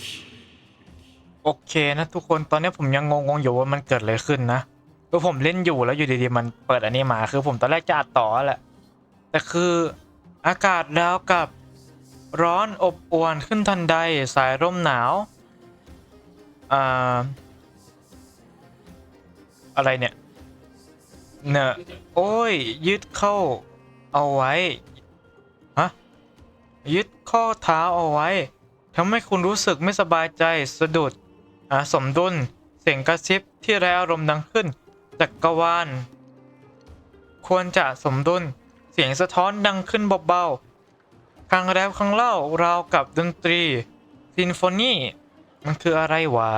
きโอเคนะทุกคนตอนนี้ผมยังงงๆอยู่ว่ามันเกิดอะไรขึ้นนะคือผมเล่นอยู่แล้วอยู่ดีๆมันเปิดอันนี้มาคือผมตอนแรกจะอัดต่อแหละแต่คืออากาศดาวกับร้อนอบอวนขึ้นทันใดสายร่มหนาวอ่าอะไรเนี่ยเนอะโอ้ย ยึดเข้าเอาไว้ฮะยึดข้อเท้าเอาไว้ ทำให้คุณรู้สึกไม่สบายใจสะดุดสมดุล เสียงกระซิบที่ไร้อารมณ์ดังขึ้น จักรวาล ควรจะสมดุล เสียงสะท้อนดังขึ้นเบาๆครั้งแล้ครั้งเล่าราวกับดนตรีซินโฟนีมันคืออะไรวะ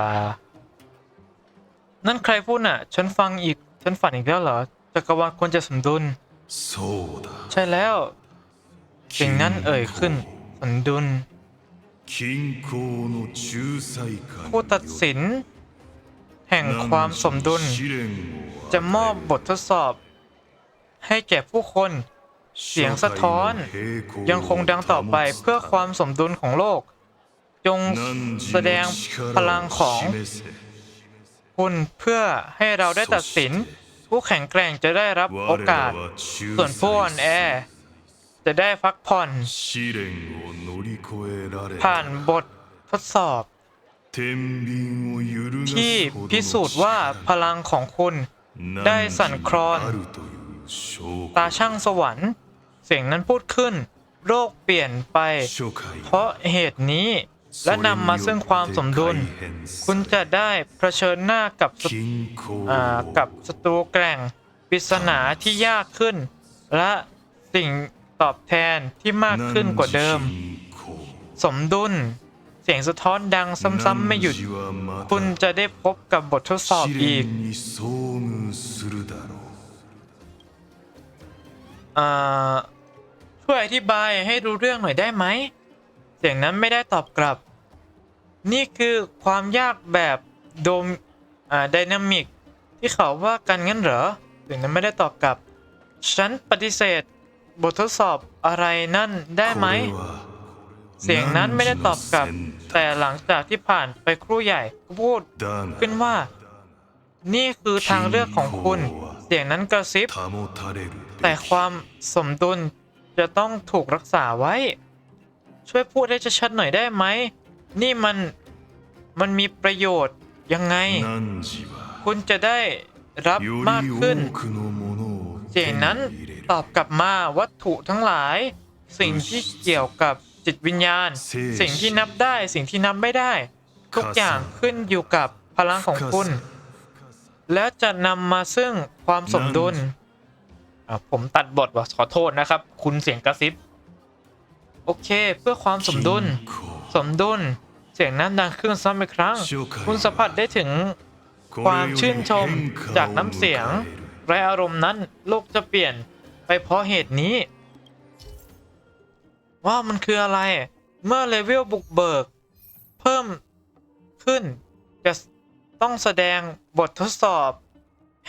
นั่นใครพูดน่ะ ฉันฟังอีก ฉันฝันอีกแล้วเหรอ จักรวาลควรจะสมดุล ใช่แล้ว สิ่งนั้นเอ่ยขึ้น สมดุล ผู้ตัดสิน แห่งความสมดุล จะมอบบททดสอบ ให้แก่ผู้คน เสียงสะท้อน ยังคงดังต่อไปเพื่อความสมดุลของโลก จงแสดงพลังของคุณเพื่อให้เราได้ตัดสิน ผู้แข็งแกร่งจะได้รับโอกาส ส่วนผู้อ่อนแอ จะได้พักผ่อน ผ่านบททดสอบ ที่พิสูจน์ว่าพลังของคุณ ได้สั่นคลอน ตาช่างสวรรค์ เสียงนั้นพูดขึ้น โรคเปลี่ยนไป เพราะเหตุนี้และนำมาซึ่งความสมดุล คุณจะได้เผชิญหน้ากับกับศัตรูแกร่งปริศนาที่ยากขึ้น และสิ่ง ตอบแทนที่มากขึ้นกว่าเดิม สมดุล เสียงสะท้อนดังซ้ำๆไม่หยุด คุณจะได้พบกับบททดสอบอีกช่วยอธิบายให้รู้เรื่องหน่อยได้ไหม เสียงนั้นไม่ได้ตอบกลับ นี่คือความยากแบบโดมดินามิกที่เขาว่ากันงั้นเหรอเสียงนั้นไม่ได้ตอบกลับ ฉันปฏิเสธ บททดสอบอะไรนั่นได้ไหม เสียงนั้นไม่ได้ตอบกลับ แต่หลังจากที่ผ่านไปครู่ใหญ่ก็พูดขึ้นว่า นี่คือทางเลือกของคุณ เสียงนั้นกระซิบ แต่ความสมดุลจะต้องถูกรักษาไว้ ช่วยพูดได้ชัดๆหน่อยได้ไหม นี่มันมันมีประโยชน์ยังไง คุณจะได้รับมากขึ้น เสียงนั้น ตอบกลับมาวัตถุทั้งหลาย สิ่งที่เกี่ยวกับจิตวิญญาณ สิ่งที่นับได้สิ่งที่นับไม่ได้ ทุกอย่างขึ้นอยู่กับพลังของคุณ และจะนำมาซึ่งความสมดุลผมตัดบทว่าขอโทษนะครับ คุณเสียงกระซิบ โอเค เพื่อความสมดุล สมดุล เสียงนั้นดังขึ้นซ้ำอีกครั้ง คุณสัมผัสได้ถึงความชื่นชมจากน้ำเสียงแระอารมณ์นั้นโลกจะเปลี่ยน ไปเพราะเหตุนี้ ว่ามันคืออะไร เมื่อเลเวลบุกเบิก เพิ่มขึ้น จะต้องแสดงบททดสอบ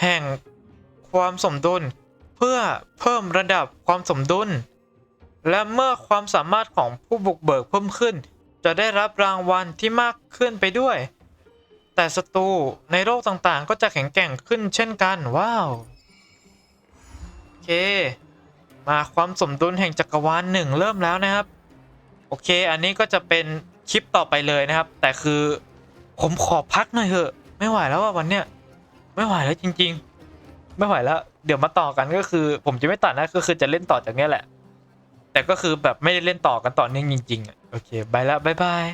แห่งความสมดุล เพื่อเพิ่มระดับความสมดุล และเมื่อความสามารถของผู้บุกเบิกเพิ่มขึ้น จะได้รับรางวัลที่มากขึ้นไปด้วย แต่ศัตรูในโลกต่างๆ ก็จะแข็งแกร่งขึ้นเช่นกัน ว้าว เค มาความสมดุลแห่งจักรวาลหนึ่งเริ่มแล้วนะครับ โอเค อันนี้ก็จะเป็นคลิปต่อไปเลยนะครับ แต่คือผมขอพักหน่อยเถอะ ไม่ไหวแล้วว่าวันเนี้ยไม่ไหวแล้วจริง ๆ ไม่ไหวแล้ว เดี๋ยวมาต่อกันก็คือ ผมจะไม่ตัดนะก็คือจะเล่นต่อจากเนี้ยแหละ แต่ก็คือแบบไม่ได้เล่นต่อกันต่อเนื่องจริงๆโอเคไปแล้วบายบาย